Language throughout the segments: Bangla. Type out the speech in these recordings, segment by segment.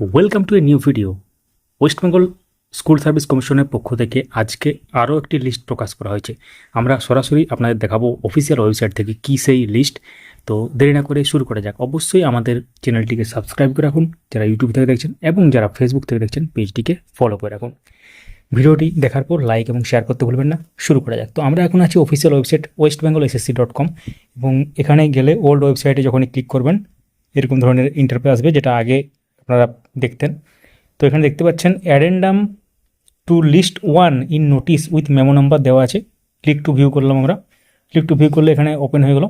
Welcome to a new video West Bengal School Service কমিশনের পক্ষ থেকে আজকে আরও একটি লিস্ট প্রকাশ করা হয়েছে। আমরা সরাসরি আপনাদের দেখাবো অফিসিয়াল ওয়েবসাইট থেকে কী সেই লিস্ট তো দেরি না করে শুরু করা যাক। অবশ্যই আমাদের চ্যানেলটিকে সাবস্ক্রাইব করে রাখুন, যারা ইউটিউব থেকে দেখছেন এবং যারা ফেসবুক থেকে দেখছেন পেজটিকে ফলো করে রাখুন। ভিডিওটি দেখার পর লাইক এবং শেয়ার করতে ভুলবেন না। শুরু করা যাক। তো আমরা এখন আছি official website West Bengal SSC dot com এবং এখানে গেলে ওল্ড ওয়েবসাইটে যখনই ক্লিক করবেন, এরকম ধরনের ইন্টারফেস আসবে, যেটা আগে আপনারা দেখতেন। তো এখানে দেখতে পাচ্ছেন addendum to list one in notice with memo number দেওয়া আছে। ক্লিক টু ভিউ করলাম আমরা। ক্লিক টু ভিউ করলে এখানে ওপেন হয়ে গেল।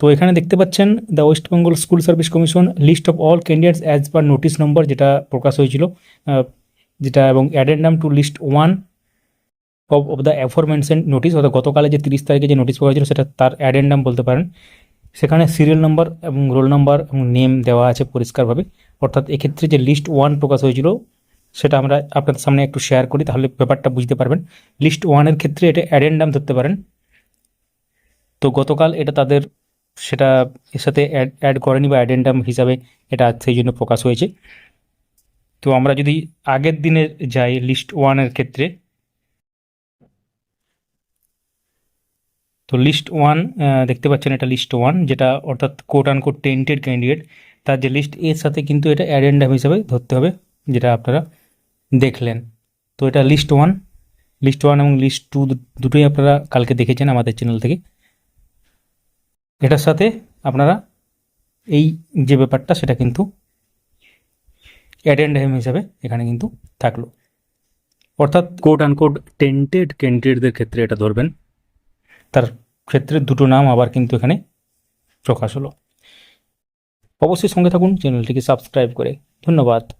তো এখানে দেখতে পাচ্ছেন the West Bengal School Service Commission list of all candidates as per notice number যেটা প্রকাশ হয়েছিল যেটা এবং addendum to list one of of the aforementioned notice অর্থাৎ গতকালে যে তিরিশ তারিখে যে নোটিস পাওয়া হয়েছিল সেটা তার অ্যাডেন্ডাম বলতে পারেন। সেখানে সিরিয়াল নাম্বার এবং রোল নাম্বার এবং নেম দেওয়া আছে পরিষ্কারভাবে। অর্থাৎ এক্ষেত্রে যে লিস্ট ওয়ান প্রকাশ হয়েছিল, সেটা আমরা আপনাদের সামনে একটু শেয়ার করি, তাহলে ব্যাপারটা বুঝতে পারবেন। লিস্ট ওয়ানের ক্ষেত্রে এটা অ্যাডেন্ডাম ধরতে পারেন। তো গতকাল এটা তাদের সেটা এর সাথে অ্যাড অ্যাড করেনি বা অ্যাডেন্ডাম হিসাবে এটা সেই জন্য প্রকাশ হয়েছে। তো আমরা যদি আগের দিনে যাই লিস্ট ওয়ানের ক্ষেত্রে তো লিস্ট ওয়ান দেখতে পাচ্ছেন এটা লিস্ট ওয়ান যেটা অর্থাৎ quote unquote tainted candidate তার যে লিস্ট এর সাথে কিন্তু এটা অ্যাডেন্ডাম হিসাবে ধরতে হবে, যেটা আপনারা দেখলেন। তো এটা লিস্ট ওয়ান লিস্ট ওয়ান এবং লিস্ট টু দুটোই আপনারা কালকে দেখেছেন আমাদের চ্যানেল থেকে। এটার সাথে আপনারা এই যে ব্যাপারটা, সেটা কিন্তু অ্যাডেন্ডাম হিসাবে এখানে কিন্তু থাকল। অর্থাৎ কোড আনকোড টেন্টেড ক্যান্ডিডেটদের ক্ষেত্রে এটা ধরবেন। তার ক্ষেত্রে দুটো নাম আবার কিন্তু এখানে প্রকাশ হলো। অবশ্যই সঙ্গে থাকুন, চ্যানেলটিকে সাবস্ক্রাইব করে। ধন্যবাদ।